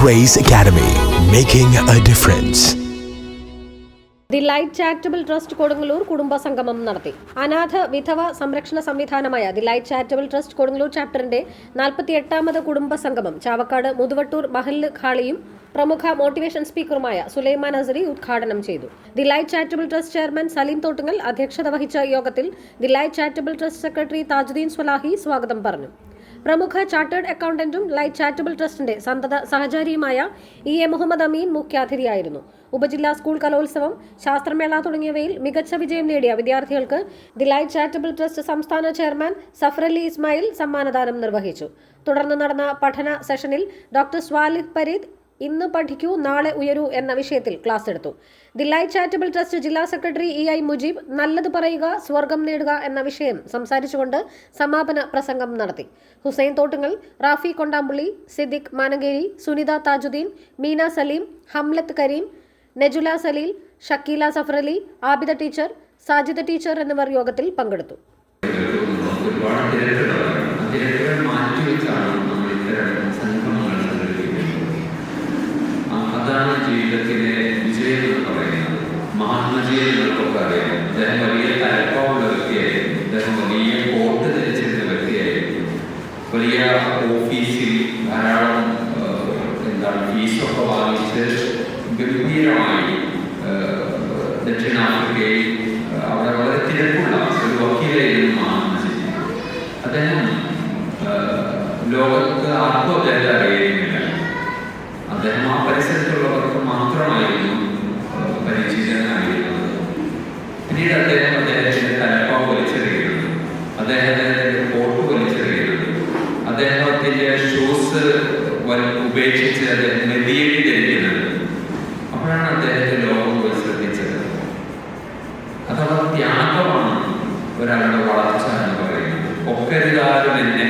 Grace Academy, making a difference. The light charitable trust Kodungallur കുടുംബ സംഗമം നടത്തി അനാഥ വിധവ സംരക്ഷണ സംവിധാനമായ the light charitable trust Kodungallur ചാപ്റ്ററിന്റെ നാൽപ്പത്തി എട്ടാമത് കുടുംബ സംഗമം ചാവക്കാട് മുതുവട്ടൂർ മഹല്ല് ഖാളിയും പ്രമുഖ മോട്ടിവേഷൻ സ്പീക്കറുമായ സുലൈമാൻ അസറി ഉദ്ഘാടനം ചെയ്തു the light charitable trust chairman Saleem Thottungal അധ്യക്ഷത വഹിച്ച യോഗത്തിൽ the light charitable trust secretary Thajuddeen Swalahi സ്വാഗതം പറഞ്ഞു പ്രമുഖ ചാർട്ടേഡ് അക്കൗണ്ടന്റും ലൈറ്റ് ചാരിറ്റബിൾ ട്രസ്റ്റിന്റെ സന്തത സഹചാരിയുമായ ഇ എ മുഹമ്മദ് അമീൻ മുഖ്യാതിഥിയായിരുന്നു. ഉപജില്ലാ സ്കൂൾ കലോത്സവം ശാസ്ത്രമേള തുടങ്ങിയവയിൽ മികച്ച വിജയം നേടിയ വിദ്യാർത്ഥികൾക്ക് ദി ലൈറ്റ് ചാരിറ്റബിൾ ട്രസ്റ്റ് സംസ്ഥാന ചെയർമാൻ സഫ്രലി ഇസ്മായിൽ സമ്മാനദാനം നിർവഹിച്ചു. തുടർന്ന് നടന്ന പഠന സെഷനിൽ ഡോക്ടർ സ്വാലിദ് പരീദ് ഇന്ന് പഠിക്കൂ നാളെ ഉയരൂ എന്ന വിഷയത്തിൽ ക്ലാസ് എടുത്തു. ദി ലൈറ്റ് ചാരിറ്റബിൾ ട്രസ്റ്റ് ജില്ലാ സെക്രട്ടറി ഇ ഐ മുജീബ് നല്ലത് പറയുക സ്വർഗം നേടുക എന്ന വിഷയം സംസാരിച്ചുകൊണ്ട് സമാപന പ്രസംഗം നടത്തി. ഹുസൈൻ തോട്ടുങ്ങൽ റാഫി കൊണ്ടാമ്പുള്ളി സിദ്ദിഖ് മാനഗേരി സുനിത താജുദ്ദീൻ മീന സലീം ഹംലത്ത് കരീം നെജുല സലീൽ ഷക്കീല സഫറലി ആബിദ ടീച്ചർ സാജിദ ടീച്ചർ എന്നിവർ യോഗത്തിൽ പങ്കെടുത്തു. അതാണ് ജീവിതത്തിലെ വിജയം എന്ന് പറയുന്നത് മഹാത്മജിയെ നിങ്ങൾക്കൊക്കെ അറിയാം. അദ്ദേഹം വലിയ തലപ്പമുള്ള വ്യക്തിയായിരുന്നു അദ്ദേഹം വലിയ കോട്ട് ധരിച്ചിരുന്ന വ്യക്തിയായിരുന്നു. വലിയ ഓഫീസിൽ ധാരാളം എന്താണ് ഫീസൊക്കെ വാങ്ങിച്ച് ഗംഭീരമായി ദക്ഷിണാഫ്രിക്കയിൽ അവിടെ വളരെ തിരക്കുള്ള ഒരു വക്കീലായിരുന്നു മഹാത്മജി. അദ്ദേഹം ലോകത്ത് ആർക്കും അദ്ദേഹത്തെ അറിയുന്നില്ല. അദ്ദേഹം ആ പരിസരത്തുള്ളവർക്ക് മാത്രമായിരുന്നു പരിചിതനായിരുന്നത് പിന്നീട് അദ്ദേഹം അദ്ദേഹത്തിന്റെ തലപ്പ വലിച്ചെറിയുന്നത്. അദ്ദേഹത്തിന്റെ കോട്ട് വലിച്ചെറിയുന്നത്. അദ്ദേഹത്തിന്റെ ഷൂസ് ഉപേക്ഷിച്ച് അദ്ദേഹം നെതിയേണ്ടി ധരിക്കുന്നത്. അപ്പോഴാണ് അദ്ദേഹത്തെ ലോകം ശ്രദ്ധിച്ചത്. അഥവാ ത്യാഗമാണ് ഒരാളുടെ വളർച്ച എന്ന് പറയുന്നത്. ഒക്കരുതാരും എന്നെ